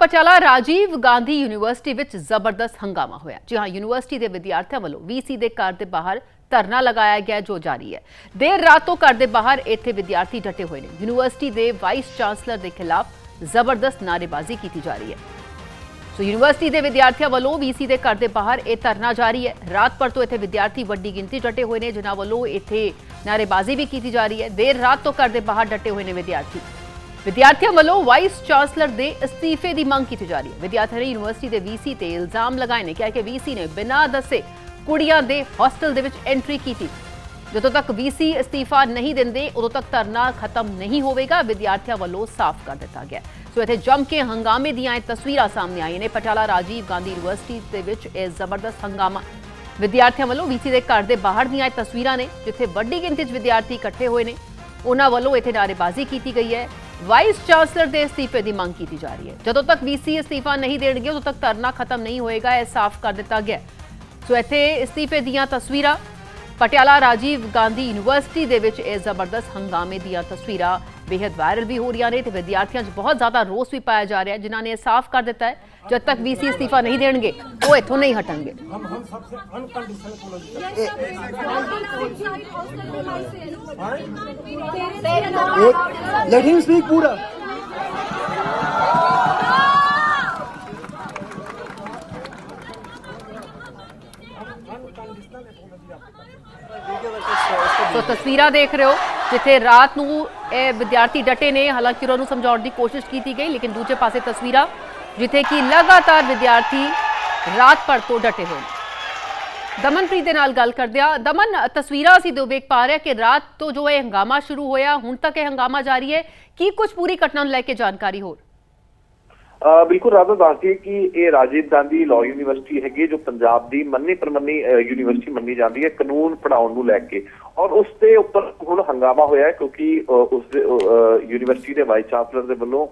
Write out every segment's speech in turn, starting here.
Patiala Rajiv Gandhi university ਵਿੱਚ ਜ਼ਬਰਦਸਤ ਹੰਗਾਮਾ ਹੋਇਆ ਜੀ ਯੂਨੀਵਰਸਿਟੀ ਦੇ ਵਿਦਿਆਰਥੀਆਂ ਵੱਲੋਂ ਵੀਸੀ ਦੇ ਘਰ ਦੇ ਬਾਹਰ ਧਰਨਾ ਲਗਾਇਆ ਗਿਆ ਜੋ ਜਾਰੀ ਹੈ। ਦੇਰ ਰਾਤ ਤੋਂ ਘਰ ਦੇ ਬਾਹਰ ਇੱਥੇ ਵਿਦਿਆਰਥੀ ਡਟੇ ਹੋਏ ਨੇ। ਯੂਨੀਵਰਸਿਟੀ ਦੇ ਵਾਈਸ ਚਾਂਸਲਰ ਦੇ ਖਿਲਾਫ ਜ਼ਬਰਦਸਤ ਨਾਅਰੇਬਾਜ਼ੀ ਕੀਤੀ ਜਾ ਰਹੀ ਹੈ। ਸੋ ਯੂਨੀਵਰਸਿਟੀ ਦੇ ਵਿਦਿਆਰਥੀਆਂ ਵੱਲੋਂ ਵੀਸੀ ਦੇ ਘਰ ਦੇ ਬਾਹਰ ਇਹ ਧਰਨਾ ਜਾਰੀ ਹੈ। ਰਾਤ ਭਰ ਤੋਂ ਇੱਥੇ ਵਿਦਿਆਰਥੀ ਵੱਡੀ ਗਿਣਤੀ ਡਟੇ ਹੋਏ ਨੇ, ਜਿਨ੍ਹਾਂ ਵੱਲੋਂ ਇੱਥੇ ਨਾਅਰੇਬਾਜ਼ੀ ਵੀ ਕੀਤੀ ਜਾ ਰਹੀ ਹੈ। ਦੇਰ ਰਾਤ ਤੋਂ ਘਰ ਦੇ ਬਾਹਰ ਡਟੇ ਹੋਏ ਨੇ ਵਿਦਿਆਰਥੀ। ਵਿਦਿਆਰਥੀਆਂ ਵੱਲੋਂ ਵਾਈਸ ਚਾਂਸਲਰ ਦੇ ਅਸਤੀਫੇ ਦੀ ਮੰਗ ਕੀਤੀ ਜਾ ਰਹੀ ਹੈ। ਵਿਦਿਆਰਥੀਆਂ ਨੇ ਯੂਨੀਵਰਸਿਟੀ ਦੇ ਵੀਸੀ ਤੇ ਇਲਜ਼ਾਮ ਲਗਾਏ ਨੇ, ਕਿਹਾ ਕਿ ਵੀਸੀ ਨੇ ਬਿਨਾਂ ਦੱਸੇ ਕੁੜੀਆਂ ਦੇ ਹੋਸਟਲ ਦੇ ਵਿੱਚ ਐਂਟਰੀ ਕੀਤੀ। ਜਦੋਂ ਤੱਕ ਵੀਸੀ ਅਸਤੀਫਾ ਨਹੀਂ ਦਿੰਦੇ, ਉਦੋਂ ਤੱਕ ਧਰਨਾ ਖਤਮ ਨਹੀਂ ਹੋਵੇਗਾ, ਵਿਦਿਆਰਥੀਆਂ ਵੱਲੋਂ ਸਾਫ਼ ਕਰ ਦਿੱਤਾ ਗਿਆ। ਸੋ ਇੱਥੇ ਜੰਮ ਕੇ ਹੰਗਾਮੇ ਦੀਆਂ ਇਹ ਤਸਵੀਰਾਂ ਸਾਹਮਣੇ ਆਈਆਂ ਨੇ। ਪਟਿਆਲਾ ਰਾਜੀਵ ਗਾਂਧੀ ਯੂਨੀਵਰਸਿਟੀ ਦੇ ਵਿੱਚ ਇਹ ਜ਼ਬਰਦਸਤ ਹੰਗਾਮਾ। ਵਿਦਿਆਰਥੀਆਂ ਵੱਲੋਂ ਵੀਸੀ ਦੇ ਘਰ ਦੇ ਬਾਹਰ ਦੀਆਂ ਇਹ ਤਸਵੀਰਾਂ ਨੇ, ਜਿੱਥੇ ਵੱਡੀ ਗਿਣਤੀ 'ਚ ਵਿਦਿਆਰਥੀ ਇਕੱਠੇ ਹੋਏ ਨੇ। ਉਹਨਾਂ ਵੱਲੋਂ ਇੱਥੇ ਨਾਅਰੇਬਾਜ਼ੀ ਕੀਤੀ ਗਈ ਹੈ। ਵਾਈਸ ਚਾਂਸਲਰ ਦੇ ਅਸਤੀਫੇ ਦੀ ਮੰਗ ਕੀਤੀ ਜਾ ਰਹੀ ਹੈ। ਜਦੋਂ ਤੱਕ ਵੀਸੀ ਅਸਤੀਫਾ ਨਹੀਂ ਦੇਣਗੇ, ਉਦੋਂ ਤੱਕ ਧਰਨਾ ਖਤਮ ਨਹੀਂ ਹੋਏਗਾ, ਇਹ ਸਾਫ਼ ਕਰ ਦਿੱਤਾ ਗਿਆ ਸੋ ਇੱਥੇ ਅਸਤੀਫੇ ਦੀਆਂ ਤਸਵੀਰਾਂ, ਪਟਿਆਲਾ ਰਾਜੀਵ ਗਾਂਧੀ ਯੂਨੀਵਰਸਿਟੀ ਦੇ ਵਿੱਚ ਇਹ ਜ਼ਬਰਦਸਤ ਹੰਗਾਮੇ ਦੀਆਂ ਤਸਵੀਰਾਂ बेहद वायरल भी हो रहा ने विद्यार्थियों बहुत ज़्यादा रोस भी पाया जा रहा है जिन्होंने साफ़ कर दिता है जब तक वीसी इस्तीफा नहीं देंगे वो इतों नहीं हटेंगे तो तस्वीर देख रहे हो ਜਿੱਥੇ ਰਾਤ ਨੂੰ ਇਹ ਵਿਦਿਆਰਥੀ ਡਟੇ ਨੇ, ਹਾਲਾਂਕਿ ਉਹਨਾਂ ਨੂੰ ਸਮਝਾਉਣ ਦੀ ਕੋਸ਼ਿਸ਼ ਕੀਤੀ ਗਈ, ਲੇਕਿਨ ਦੂਜੇ ਪਾਸੇ ਤਸਵੀਰਾਂ ਜਿੱਥੇ ਕਿ ਲਗਾਤਾਰ ਵਿਦਿਆਰਥੀ ਰਾਤ ਭਰ ਤੋਂ ਡਟੇ ਹੋਏ ਨੇ। ਦਮਨਪ੍ਰੀਤ ਦੇ ਨਾਲ ਗੱਲ ਕਰਦਿਆਂ, ਦਮਨ, ਤਸਵੀਰਾਂ ਅਸੀਂ ਦੋ, ਵੇਖ ਪਾ ਰਹੇ ਹਾਂ ਕਿ ਰਾਤ ਤੋਂ ਜੋ ਇਹ ਹੰਗਾਮਾ ਸ਼ੁਰੂ ਹੋਇਆ, ਹੁਣ ਤੱਕ ਇਹ ਹੰਗਾਮਾ ਜਾਰੀ ਹੈ। ਕੀ ਕੁਝ ਪੂਰੀ ਘਟਨਾ ਨੂੰ ਲੈ ਕੇ ਜਾਣਕਾਰੀ ਹੋਰ? ਬਿਲਕੁਲ ਰਾਧਾ ਦੱਸਦੀ ਕਿ ਇਹ ਰਾਜੀਵ ਗਾਂਧੀ ਲਾਅ ਯੂਨੀਵਰਸਿਟੀ ਹੈਗੀ ਹੈ ਜੋ ਪੰਜਾਬ ਦੀ ਮੰਨੀ ਪ੍ਰਮੰਨੀ ਅਹ ਯੂਨੀਵਰਸਿਟੀ ਮੰਨੀ ਜਾਂਦੀ ਹੈ ਕਾਨੂੰਨ ਪੜਾਉਣ ਨੂੰ ਲੈ ਕੇ। ਔਰ ਉਸ ਦੇ ਉੱਪਰ ਹੁਣ ਹੰਗਾਮਾ ਹੋਇਆ ਕਿਉਂਕਿ ਅਹ, ਉਸ ਯੂਨੀਵਰਸਿਟੀ ਦੇ ਵਾਈਸ ਚਾਂਸਲਰ ਦੇ ਵੱਲੋਂ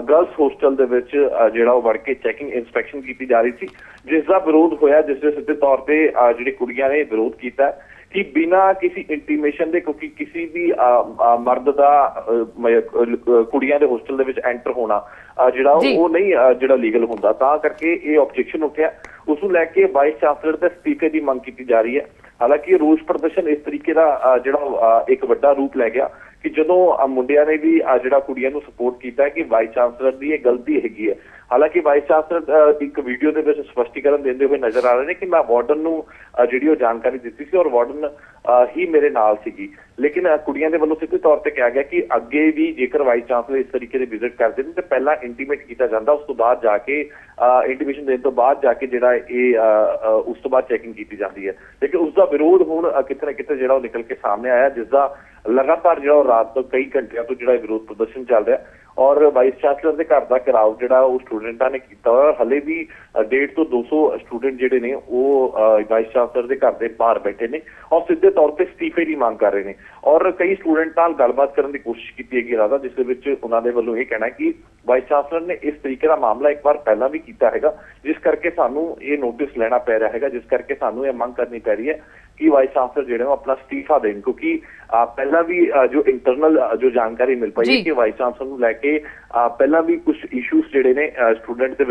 ਗਰਲਸ ਹੋਸਟਲ ਦੇ ਵਿੱਚ ਜਿਹੜਾ ਉਹ ਵੜ ਕੇ ਚੈਕਿੰਗ ਇਨਸਪੈਕਸ਼ਨ ਕੀਤੀ ਜਾ ਰਹੀ ਸੀ ਜਿਸ ਦਾ ਵਿਰੋਧ ਹੋਇਆ ਜਿਸ ਦੇ ਸਿੱਧੇ ਤੌਰ ਤੇ ਅਹ, ਜਿਹੜੀ ਕੁੜੀਆਂ ਨੇ ਵਿਰੋਧ ਕੀਤਾ ਕਿ ਬਿਨਾਂ ਕਿਸੇ ਇੰਟੀਮੇਸ਼ਨ ਦੇ ਕਿਉਂਕਿ ਕਿਸੇ ਵੀ ਮਰਦ ਦਾ ਕੁੜੀਆਂ ਦੇ ਹੋਸਟਲ ਦੇ ਵਿੱਚ ਐਂਟਰ ਹੋਣਾ ਜਿਹੜਾ। ਉਹ ਨਹੀਂ ਜਿਹੜਾ ਲੀਗਲ ਹੁੰਦਾ ਤਾਂ ਕਰਕੇ ਇਹ ਆਬਜੈਕਸ਼ਨ ਉੱਠਿਆ। ਉਸ ਨੂੰ ਲੈ ਕੇ ਵਾਈਸ ਚਾਂਸਲਰ ਦੇ ਅਸਤੀਫੇ ਦੀ ਮੰਗ ਕੀਤੀ ਜਾ ਰਹੀ ਹੈ। ਹਾਲਾਂਕਿ ਰੋਸ ਪ੍ਰਦਰਸ਼ਨ ਇਸ ਤਰੀਕੇ ਦਾ ਜਿਹੜਾ ਇੱਕ ਵੱਡਾ ਰੂਪ ਲੈ ਗਿਆ। ਕਿ ਜਦੋਂ ਅਹ, ਮੁੰਡਿਆਂ ਨੇ ਵੀ ਅਹ, ਜਿਹੜਾ ਕੁੜੀਆਂ ਨੂੰ ਸਪੋਰਟ ਕੀਤਾ ਕਿ ਵਾਈਸ ਚਾਂਸਲਰ ਦੀ ਇਹ ਗਲਤੀ ਹੈਗੀ ਹੈ। ਹਾਲਾਂਕਿ ਵਾਈਸ ਚਾਂਸਲਰ ਇੱਕ ਵੀਡੀਓ ਦੇ ਵਿੱਚ ਸਪਸ਼ਟੀਕਰਨ ਦਿੰਦੇ ਹੋਏ ਨਜ਼ਰ ਆ ਰਹੇ ਨੇ ਕਿ ਮੈਂ ਵਾਰਡਨ ਨੂੰ ਜਿਹੜੀ ਉਹ ਜਾਣਕਾਰੀ ਦਿੱਤੀ ਸੀ ਔਰ ਵਾਰਡਨ ਅਹ, ਹੀ ਮੇਰੇ ਨਾਲ ਸੀਗੀ। ਲੇਕਿਨ ਕੁੜੀਆਂ ਦੇ ਵੱਲੋਂ ਸਿੱਧੇ ਤੌਰ ਤੇ ਕਿਹਾ ਗਿਆ ਕਿ ਅੱਗੇ ਵੀ ਜੇਕਰ ਵਾਈਸ ਚਾਂਸਲਰ ਇਸ ਤਰੀਕੇ ਦੇ ਵਿਜ਼ਿਟ ਕਰਦੇ ਨੇ ਤੇ ਪਹਿਲਾਂ ਇੰਟੀਮੇਟ ਕੀਤਾ ਜਾਂਦਾ ਉਸ ਤੋਂ ਬਾਅਦ ਜਾ ਕੇ ਇੰਟੀਮੇਸ਼ਨ ਦੇਣ ਤੋਂ ਬਾਅਦ ਜਾ ਕੇ ਜਿਹੜਾ ਇਹ ਉਸ ਤੋਂ ਬਾਅਦ ਚੈਕਿੰਗ ਕੀਤੀ ਜਾਂਦੀ ਹੈ। ਲੇਕਿਨ ਉਸ ਦਾ ਵਿਰੋਧ ਹੁਣ ਕਿਤੇ ਨਾ ਕਿਤੇ ਜਿਹੜਾ ਉਹ ਨਿਕਲ ਕੇ ਸਾਹਮਣੇ ਆਇਆ ਜਿਸ ਦਾ ਲਗਾਤਾਰ ਜਿਹੜਾ ਉਹ ਰਾਤ ਤੋਂ ਕਈ ਘੰਟਿਆਂ ਤੋਂ ਜਿਹੜਾ ਵਿਰੋਧ ਪ੍ਰਦਰਸ਼ਨ ਚੱਲ ਰਿਹਾ ਔਰ ਵਾਈਸ ਚਾਂਸਲਰ ਦੇ ਘਰ ਦਾ ਘਿਰਾਓ ਜਿਹੜਾ ਉਹ ਸਟੂਡੈਂਟਾਂ ਨੇ ਕੀਤਾ ਹੋਇਆ। ਹਲੇ ਵੀ 150 ਤੋਂ 200 ਸਟੂਡੈਂਟ ਜਿਹੜੇ ਨੇ ਉਹ ਵਾਈਸ ਚਾਂਸਲਰ ਦੇ ਘਰ ਦੇ ਬਾਹਰ ਬੈਠੇ ਨੇ ਔਰ ਸਿੱਧੇ ਤੌਰ ਤੇ ਅਸਤੀਫੇ ਦੀ ਮੰਗ ਕਰ ਰਹੇ ਨੇ। ਔਰ ਕਈ ਸਟੂਡੈਂਟ ਨਾਲ ਗੱਲਬਾਤ ਕਰਨ ਦੀ ਕੋਸ਼ਿਸ਼ ਕੀਤੀ ਹੈਗੀ ਰਾਦਾ ਜਿਸ ਦੇ ਵਿੱਚ ਉਹਨਾਂ ਦੇ ਵੱਲੋਂ ਇਹ ਕਹਿਣਾ ਕਿ ਵਾਈਸ ਚਾਂਸਲਰ ਨੇ ਇਸ ਤਰੀਕੇ ਦਾ ਮਾਮਲਾ ਇੱਕ ਵਾਰ ਪਹਿਲਾਂ ਵੀ ਕੀਤਾ ਹੈਗਾ, ਜਿਸ ਕਰਕੇ ਸਾਨੂੰ ਇਹ ਨੋਟਿਸ ਲੈਣਾ ਪੈ ਰਿਹਾ ਹੈਗਾ, ਜਿਸ ਕਰਕੇ ਸਾਨੂੰ ਇਹ ਮੰਗ ਕਰਨੀ ਪੈ ਰਹੀ ਹੈ। ਕਿ ਵਾਈਸ ਚਾਂਸਲਰ ਜਿਹੜੇ ਉਹ ਆਪਣਾ ਅਸਤੀਫਾ ਦੇਣ ਕਿਉਂਕਿ ਅਹ, ਪਹਿਲਾਂ ਵੀ ਜੋ ਇੰਟਰਨਲ ਜੋ ਜਾਣਕਾਰੀ ਮਿਲ ਪਈ। ਹੈ ਕਿ ਵਾਈਸ ਚਾਂਸਲਰ ਨੂੰ ਲੈ ਕੇ ਪਹਿਲਾਂ ਵੀ ਕੁਝ ਇਸ਼ੂਸ ਜਿਹੜੇ ਨੇ ਸਟੂਡੈਂਟ ਦੇ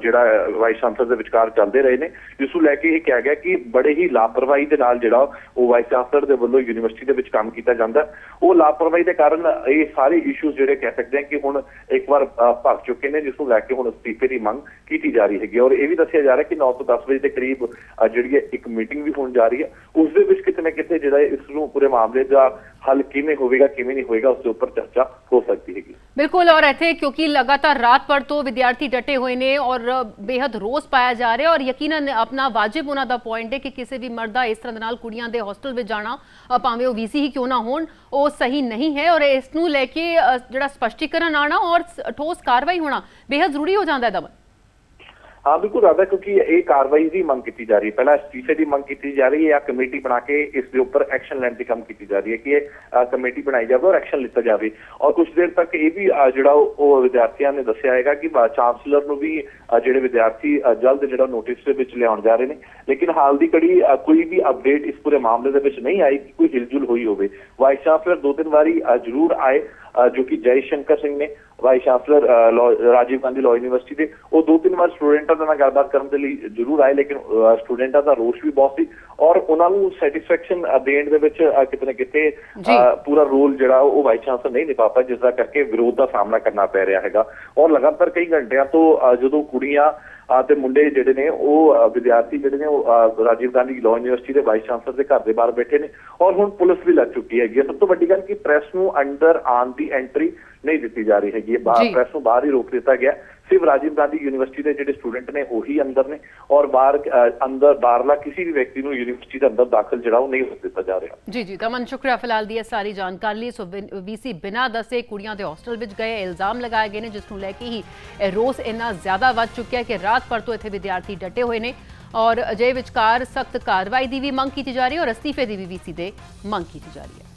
ਜਿਹੜਾ ਵਾਈਸ ਚਾਂਸਲਰ ਦੇ ਵਿਚਕਾਰ ਚੱਲਦੇ ਰਹੇ ਨੇ ਜਿਸ ਨੂੰ ਲੈ ਕੇ ਇਹ ਕਿਹਾ ਗਿਆ ਕਿ ਬੜੇ ਹੀ ਲਾਪਰਵਾਹੀ ਦੇ ਨਾਲ ਜਿਹੜਾ ਉਹ ਵਾਈਸ ਚਾਂਸਲਰ ਦੇ ਵੱਲੋਂ ਯੂਨੀਵਰਸਿਟੀ ਦੇ ਵਿੱਚ ਕੰਮ ਕੀਤਾ ਜਾਂਦਾ। ਉਹ ਲਾਪਰਵਾਹੀ ਦੇ ਕਾਰਨ ਇਹ ਸਾਰੇ ਇਸ਼ੂਸ ਜਿਹੜੇ ਕਹਿ ਸਕਦੇ ਹਾਂ ਕਿ ਹੁਣ ਇੱਕ ਵਾਰ ਭਰ ਚੁੱਕੇ ਨੇ ਜਿਸ ਨੂੰ ਲੈ ਕੇ ਹੁਣ ਅਸਤੀਫੇ ਦੀ ਮੰਗ ਕੀਤੀ ਜਾ ਰਹੀ ਹੈਗੀ ਔਰ ਇਹ ਵੀ ਦੱਸਿਆ ਜਾ ਰਿਹਾ ਕਿ 9 ਤੋਂ 10 ਵਜੇ ਦੇ ਕਰੀਬ ਜਿਹੜੀ ਇੱਕ ਮੀਟਿੰਗ ਵੀ ਹੋਣ ਜਾ ਰਹੀ ਹੈ ਹੈ ਉਸ ਦੇ ਵਿੱਚ ਕਿਤੇ ਨਾ ਕਿਤੇ ਜਿਹੜਾ ਇਸ ਨੂੰ ਪੂਰੇ ਮਾਮਲੇ ਦਾ ਹੱਲ ਕਿਵੇਂ ਹੋਵੇਗਾ, ਕਿਵੇਂ ਨਹੀਂ ਹੋਵੇਗਾ, ਉਸ ਦੇ ਉੱਪਰ ਚਰਚਾ ਹੋ ਸਕਦੀ ਹੈਗੀ। ਬਿਲਕੁਲ, ਔਰ ਇੱਥੇ ਕਿਉਂਕਿ ਲਗਾਤਾਰ ਰਾਤ ਭਰ ਤੋਂ ਵਿਦਿਆਰਥੀ ਡਟੇ ਹੋਏ ਨੇ ਔਰ ਬੇहद ਰੋਸ ਪਾਇਆ ਜਾ ਰਿਹਾ ਔਰ ਯਕੀਨਨ ਆਪਣਾ ਵਾਜਿਬ ਉਹਨਾਂ ਦਾ ਪੁਆਇੰਟ ਹੈ ਕਿ ਕਿਸੇ ਵੀ ਮਰਦ ਦਾ ਇਸ ਤਰ੍ਹਾਂ ਨਾਲ ਕੁੜੀਆਂ ਦੇ ਹੋਸਟਲ ਵਿੱਚ ਜਾਣਾ ਭਾਵੇਂ ਉਹ ਵੀਸੀ ਹੀ ਕਿਉਂ ਨਾ ਹੋਣ, ਉਹ ਸਹੀ ਨਹੀਂ ਹੈ ਔਰ ਇਸ ਨੂੰ ਲੈ ਕੇ ਜਿਹੜਾ ਸਪਸ਼ਟੀਕਰਨ ਆਣਾ ਔਰ ਠੋਸ ਕਾਰਵਾਈ ਹੋਣਾ ਬੇहद ਜ਼ਰੂਰੀ ਹੋ ਜਾਂਦਾ ਹੈ ਦਮਨ। ਹਾਂ ਬਿਲਕੁਲ ਰਾਦਾ ਕਿਉਂਕਿ ਇਹ ਕਾਰਵਾਈ ਦੀ ਮੰਗ ਕੀਤੀ ਜਾ ਰਹੀ ਹੈ ਪਹਿਲਾਂ ਅਸਤੀਫੇ ਦੀ ਮੰਗ ਕੀਤੀ ਜਾ ਰਹੀ ਹੈ ਜਾਂ ਕਮੇਟੀ ਬਣਾ ਕੇ ਇਸ ਦੇ ਉੱਪਰ ਐਕਸ਼ਨ ਲੈਣ ਦੀ ਕੰਮ ਕੀਤੀ ਜਾ ਰਹੀ ਹੈ ਕਿ ਇਹ ਅ, ਕਮੇਟੀ ਬਣਾਈ ਜਾਵੇ ਔਰ ਐਕਸ਼ਨ ਲਿੱਤਾ ਜਾਵੇ ਔਰ ਕੁਝ ਦੇਰ ਤੱਕ ਇਹ ਵੀ ਅ, ਜਿਹੜਾ ਉਹ ਉਹ ਵਿਦਿਆਰਥੀਆਂ ਨੇ ਦੱਸਿਆ ਹੈਗਾ ਕਿ ਵਾ- ਚਾਂਸਲਰ ਨੂੰ ਵੀ ਅ, ਜਿਹੜੇ ਵਿਦਿਆਰਥੀ ਅ, ਜਲਦ ਜਿਹੜਾ ਨੋਟਿਸ ਦੇ ਵਿੱਚ ਲਿਆਉਣ ਜਾ ਰਹੇ ਨੇ ਲੇਕਿਨ ਹਾਲ ਦੀ ਘੜੀ ਅ, ਕੋਈ ਵੀ ਅਪਡੇਟ ਇਸ ਪੂਰੇ ਮਾਮਲੇ ਦੇ ਵਿੱਚ ਨਹੀਂ ਆਈ ਕਿ ਕੋਈ ਹਿਲਜੁਲ ਹੋਈ ਹੋਵੇ vice vice chancellor Rajiv Gandhi law university ਦੇ ਉਹ ਦੋ ਤਿੰਨ ਵਾਰ ਸਟੂਡੈਂਟਾਂ ਦੇ ਨਾਲ ਗੱਲਬਾਤ ਕਰਨ ਦੇ ਲਈ ਜ਼ਰੂਰ ਆਏ ਲੇਕਿਨ ਸਟੂਡੈਂਟਾਂ ਦਾ ਰੋਸ਼ ਵੀ ਬਹੁਤ ਸੀ ਔਰ ਉਹਨਾਂ ਨੂੰ ਸੈਟੀਸਫੈਕਸ਼ਨ ਦੇਣ ਦੇ ਵਿੱਚ ਕਿਤੇ ਨਾ ਕਿਤੇ ਪੂਰਾ ਰੋਲ ਜਿਹੜਾ ਉਹ ਵਾਈਸ ਚਾਂਸਲਰ ਨਹੀਂ ਨਿਭਾ ਪਾਇਆ ਜਿਸ ਦਾ ਕਰਕੇ ਵਿਰੋਧ ਦਾ ਸਾਹਮਣਾ ਕਰਨਾ ਪੈ ਰਿਹਾ ਹੈਗਾ। ਔਰ ਲਗਾਤਾਰ ਕਈ ਘੰਟਿਆਂ ਤੋਂ ਜਦੋਂ ਕੁੜੀਆਂ ਤੇ ਮੁੰਡੇ ਜਿਹੜੇ ਨੇ ਉਹ ਵਿਦਿਆਰਥੀ ਜਿਹੜੇ ਨੇ ਉਹ ਰਾਜੀਵ ਗਾਂਧੀ ਲਾਅ ਯੂਨੀਵਰਸਿਟੀ ਦੇ ਵਾਈਸ ਚਾਂਸਲਰ ਦੇ ਘਰ ਦੇ ਬਾਹਰ ਬੈਠੇ ਨੇ ਔਰ ਹੁਣ ਪੁਲਿਸ ਵੀ ਲੱਗ ਚੁੱਕੀ ਹੈਗੀ ਸਭ ਤੋਂ ਵੱਡੀ ਗੱਲ ਕਿ ਪ੍ਰੈਸ ਨੂੰ ਅੰਦਰ ਆਉਣ ਦੀ ਐਂਟਰੀ ਨਹੀਂ ਦਿੱਤੀ ਜਾ ਰਹੀ ਹੈਗੀ ਹੈ ਜੀ। ਬਾਹਰ ਪ੍ਰੈਸ ਨੂੰ ਬਾਹਰ ਹੀ ਰੋਕ ਦਿੱਤਾ ਗਿਆ। ਸਿਰਫ ਰਾਜੀਵ ਗਾਂਧੀ ਯੂਨੀਵਰਸਿਟੀ ਦੇ ਜਿਹੜੇ ਸਟੂਡੈਂਟ ਨੇ ਉਹੀ ਅੰਦਰ ਨੇ ਔਰ ਬਾਹਰ ਅੰਦਰ ਬਾਹਰਲਾ ਕਿਸੇ ਵੀ ਵਿਅਕਤੀ ਨੂੰ ਯੂਨੀਵਰਸਿਟੀ ਦੇ ਅੰਦਰ ਦਾਖਲ ਜਿਹੜਾ ਉਹ ਨਹੀਂ ਹੋਣ ਦਿੱਤਾ ਜਾ ਰਿਹਾ। ਜੀ ਜੀ ਦਮਨ ਸ਼ੁਕਰੀਆ ਫਿਲਹਾਲ ਦੀ ਇਹ ਸਾਰੀ ਜਾਣਕਾਰੀ ਲਈ। ਸੋ ਵੀਸੀ ਬਿਨਾਂ ਦੱਸੇ ਕੁੜੀਆਂ ਦੇ ਹੌਸਟਲ ਵਿੱਚ ਗਏ, ਇਲਜ਼ਾਮ ਲਗਾਏ ਗਏ ਨੇ, ਜਿਸ ਨੂੰ ਲੈ ਕੇ ਹੀ ਇਹ ਰੋਸ ਇੰਨਾ ਜ਼ਿਆਦਾ ਵੱਧ ਚੁੱਕਿਆ ਕਿ ਰਾਤ ਭਰ ਤੋਂ ਇੱਥੇ ਵਿਦਿਆਰਥੀ ਡਟੇ ਹੋਏ ਨੇ ਔਰ ਅਜੇ ਵਿਚਕਾਰ ਸਖਤ ਕਾਰਵਾਈ ਦੀ ਵੀ ਮੰਗ ਕੀਤੀ ਜਾ ਰਹੀ ਹੈ ਔਰ ਅਸਤੀਫੇ ਦੀ ਵੀ ਵੀਸੀ ਦੇ ਮੰਗ ਕੀਤੀ ਜਾ ਰਹੀ ਹੈ।